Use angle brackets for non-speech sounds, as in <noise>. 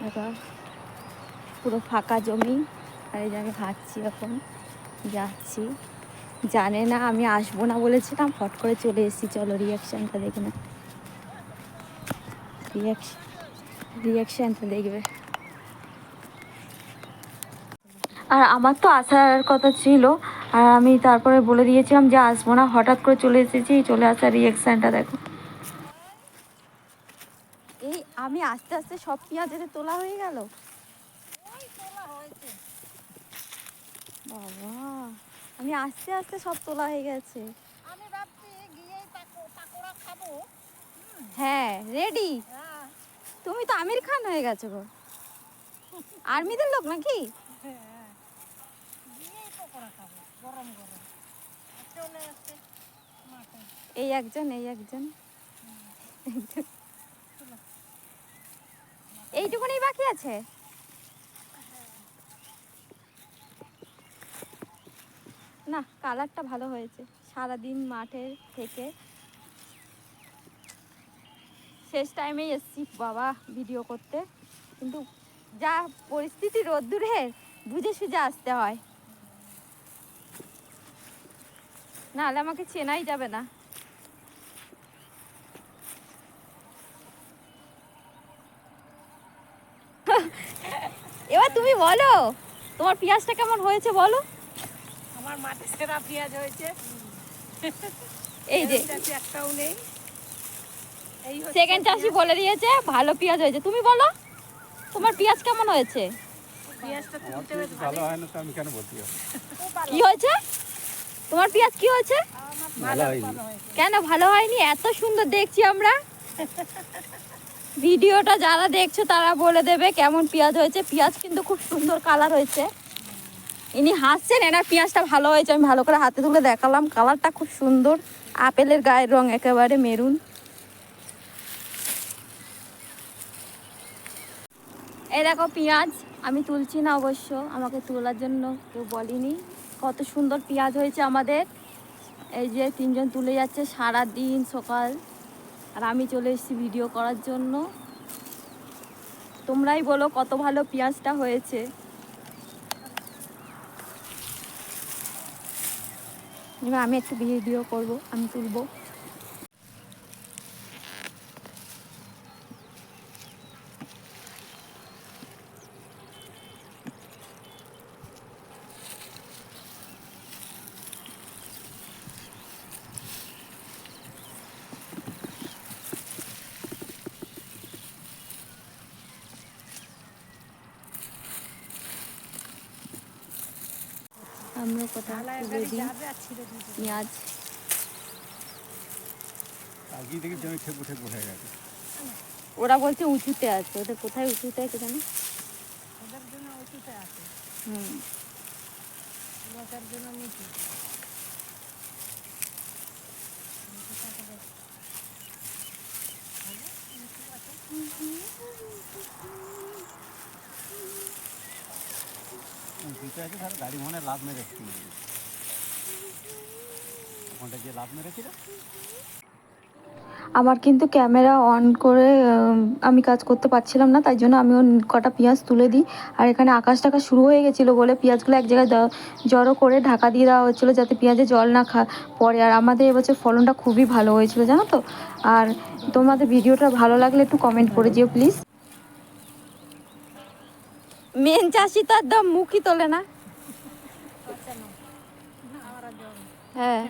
দেখো পুরো ফাঁকা জমি, আর এই যে আমি হাঁটছি এখন যাচ্ছি। জানে না আমি আসব না বলেছিলাম ফট করে চলে এসেছি। চলো রিয়াকশানটা দেখে না রিয়াকশন রিয়াকশানটা দেখবে। আর আমার তো আসার কথা ছিল, আর আমি তারপরে বলে দিয়েছিলাম যে আসব না, হঠাৎ করে চলে এসেছি, চলে আসার রিয়াকশানটা দেখো এই আমি আস্তে আস্তে সব পেঁয়াজ এতে তোলা হয়ে গেল। বাবা আমি আস্তে আস্তে সব তোলা হয়ে গেছে। আমি ভাবছি গিয়েই পাকোড়া খাব। হ্যাঁ রেডি হ্যাঁ। তুমি তো আমির খান হয়ে গেছো গো। আর্মিদের লোক নাকি? হ্যাঁ। এই একজন এই একজন। একজন। এইটুকুনি বাকি আছে? না, কালারটা ভালো হয়েছে। সারাদিন মাঠে থেকে। শেষ টাইমেই এসছি, বাবা ভিডিও করতে। কিন্তু যা পরিস্থিতি রোদ্দুরের বুঝে সুঝে আসতে হয়। নাহলে আমাকে চেনাই যাবে না। এবার তুমি বলো তোমার পেঁয়াজটা কেমন হয়েছে বলো? আমার মাঠে সেরা পেঁয়াজ হয়েছে। এই যে। একটাও নেই। সেকেন্ড চাষি বলে দিয়েছে ভালো পেঁয়াজ হয়েছে। তুমি বলো তোমার পেঁয়াজ কেমন হয়েছে? হয় কি হয়েছে? তোমার পেঁয়াজ কি হয়েছে? ভালো হয়েছে। কেন ভালো হয়নি? এত সুন্দর দেখছি আমরা। <laughs> ভিডিওটা যারা দেখছ, তারা বলে দেবে কেমন পেঁয়াজ হয়েছে। পেঁয়াজ কিন্তু খুব সুন্দর কালার হয়েছে। ইনি হাসছেন, এনার পেঁয়াজটা ভালো হয়েছে, আমি ভালো করে হাতে তুলে দেখালাম। কালারটা খুব সুন্দর, আপেলের গায়ের রং একেবারে মেরুন। এই দেখো পেঁয়াজ, আমি তুলছি না অবশ্য, আমাকে তোলার জন্য কেউ বলিনি। কত সুন্দর পেঁয়াজ হয়েছে আমাদের। এই যে তিনজন তুলে যাচ্ছে সারা দিন সকাল। আর আমি চলে এসেছি ভিডিও করার জন্য। তোমরাই বলো কত ভালো পেঁয়াজটা হয়েছে। এবার আমি একটু ভিডিও করব, আমি তুলবো। আমরা পেঁয়াজ। হয়ে ওরা বলছে উঁচুতে আছে। ওদের কোথায় উঁচুতে আছে জানো ওদের জন্য উঁচুতে আছে। হুম। জন্য উঁচুতে আছে তাহলে গাড়ি মনে লাভ মেরেছে ওখানটা লাভ আমার কিন্তু ক্যামেরা অন করে আমি কাজ করতে পারছিলাম না, তাই জন্য আমি কটা পেঁয়াজ তুলে দিই। আর এখানে আকাশ টাকা শুরু হয়ে গেছিল বলে পেঁয়াজগুলো এক জায়গায় জড়ো করে ঢাকা দিয়ে দেওয়া হচ্ছিল যাতে পেঁয়াজে জল না খা, পড়ে। আর আমাদের এবছর ফলনটা খুবই ভালো হয়েছিল, জানো তো? আর তোমাদের ভিডিওটা ভালো লাগলে একটু কমেন্ট করে দিও প্লিজ মেন চাষি তো একদম মুখই তোলে না। হ্যাঁ।